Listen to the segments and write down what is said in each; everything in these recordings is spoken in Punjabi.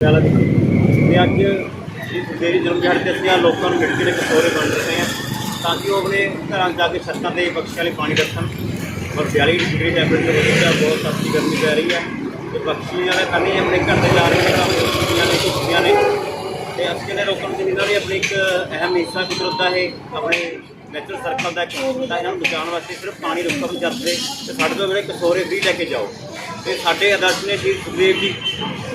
ਵਾਲਾ ਦੀ ਤੇ ਅੱਜ ਇਸ ਦੇਰੀ ਜਨਮ ਦਿਹਾੜੇ ਤੇ ਅਸੀਂ ਲੋਕਾਂ ਨੂੰ ਮਿਲ ਦੇ ਕਸੋਰੇ ਵੰਡ ਰਹੇ ਹਾਂ ਤਾਂ ਕਿ ਉਹ ਆਪਣੇ ਘਰਾਂ 'ਚ ਜਾ ਕੇ ਛੱਤਾਂ ਤੇ ਬਖਸ਼ੇ ਵਾਲੇ ਪਾਣੀ ਰੱਖਣ। ਔਰ 42 ਡਿਗਰੀ ਟੈਂਪਰੇਚਰ ਹੋ ਗਿਆ ਬਹੁਤ ਸਖਤੀ ਗਰਮੀ ਪੈ ਰਹੀ ਹੈ ਤੇ ਬਖਸ਼ੀਆਂ ਦਾ ਕਰਨੀ ਆਪਣੇ ਘਰ ਤੇ ਜਾ ਰਹੇ ਨੇ ਕੰਮ ਛੁੱਟੀਆਂ ਨੇ ਛੁੱਟੀਆਂ ਨੇ। ਤੇ ਅਸੀਂ ਨੇ ਲੋਕਾਂ ਨੂੰ ਜਿੰਨਾ ਵੀ ਆਪਣੀ ਇੱਕ ਅਹਿਮ ਹਿੱਸਾ ਕੁਦਰਤ ਦਾ ਹੈ ਆਪਣੇ ਨੈਚੁਰਲ ਸਰਕਲ ਦਾ ਇੱਕ ਹੁੰਦਾ ਇਹਨਾਂ ਨੂੰ ਬਚਾਉਣ ਵਾਸਤੇ ਸਿਰਫ ਪਾਣੀ ਰੁਕਾ ਨੂੰ ਜਾਂਦੇ ਤੇ ਸਾਡੇ ਤੋਂ ਜਿਹੜੇ ਕਸੋਰੇ ਫ੍ਰੀ ਲੈ ਕੇ ਜਾਓ। ਤੇ ਸਾਡੇ ਆਦਰਸ਼ ਨੇ ਸ਼੍ਰੀ ਸੁਖਦੇਵ ਜੀ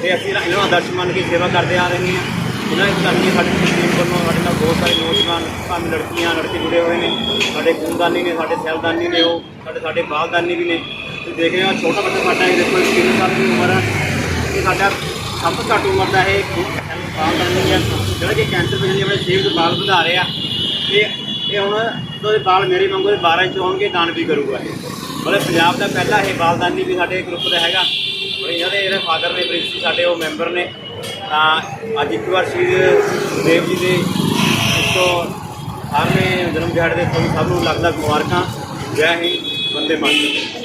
ਤੇ ਅਸੀਂ ਇਹਨਾਂ ਨੂੰ ਆਦਰਸ਼ ਮੰਨ ਕੇ ਸੇਵਾ ਕਰਦੇ ਆ ਰਹੇ ਹਾਂ। ਇਹਨਾਂ ਇਸ ਕਰਕੇ ਸਾਡੇ ਟੀਮ ਵੱਲੋਂ ਸਾਡੇ ਨਾਲ ਬਹੁਤ ਸਾਰੇ ਨੌਜਵਾਨ, ਭਾਵੇਂ ਲੜਕੀਆਂ, ਲੜਕੇ ਜੁੜੇ ਹੋਏ ਨੇ, ਸਾਡੇ ਖੂਨਦਾਨੀ ਨੇ, ਸਾਡੇ ਸੈਲਦਾਨੀ ਨੇ, ਉਹ ਸਾਡੇ ਸਾਡੇ ਬਾਲਦਾਨੀ ਵੀ ਨੇ। ਤੁਸੀਂ ਦੇਖ ਰਹੇ ਹੋ ਛੋਟਾ ਬੱਚਾ ਸਾਡਾ ਇਹ ਦੇਖੋ 3 ਸਾਲ ਦੀ ਉਮਰ ਹੈ ਇਹ ਸਾਡਾ ਸਭ ਤੋਂ ਘੱਟ ਉਮਰ ਦਾ ਇਹ ਬਾਲਦਾਨੀ ਹੈ। ਜਿਹੜਾ ਕਿ ਕੈਂਸਰ ਪੇਸ਼ੈਂਟ ਆਪਣੇ ਸਰੀਰ ਦੇ ਬਾਲ ਵਧਾ ਰਿਹਾ। ਇਹ ਇਹ ਹੁਣ ਉਹਦੇ ਬਾਲ ਮੇਰੇ ਵਾਂਗੂ ਦੇ 12 ਇੰਚ ਹੋਣਗੇ, ਦਾਨ ਵੀ ਕਰੂਗਾ ਇਹ। ਮਤਲਬ ਪੰਜਾਬ ਦਾ ਪਹਿਲਾ ਇਹ ਬਾਲਦਾਨੀ ਵੀ ਸਾਡੇ ਗਰੁੱਪ ਦਾ ਹੈਗਾ। ਔਰ ਇਹਨਾਂ ਦੇ ਜਿਹੜੇ ਫਾਦਰ ਨੇ ਪ੍ਰਿੰਸੀ ਸਾਡੇ, ਉਹ ਮੈਂਬਰ ਨੇ। ਤਾਂ ਅੱਜ ਇੱਕ ਵਾਰ ਸ਼੍ਰੀ ਦੇਵ ਜੀ ਦੇ ਤੋਂ ਹਰਵੇਂ ਜਨਮ ਦਿਹਾੜੇ ਦੇ ਤੁਹਾਨੂੰ ਸਭ ਨੂੰ ਲੱਖ ਲੱਖ ਮੁਬਾਰਕਾਂ। ਜੈ ਹਿੰਦ, ਬੰਦੇ ਮਾਤਰਮ।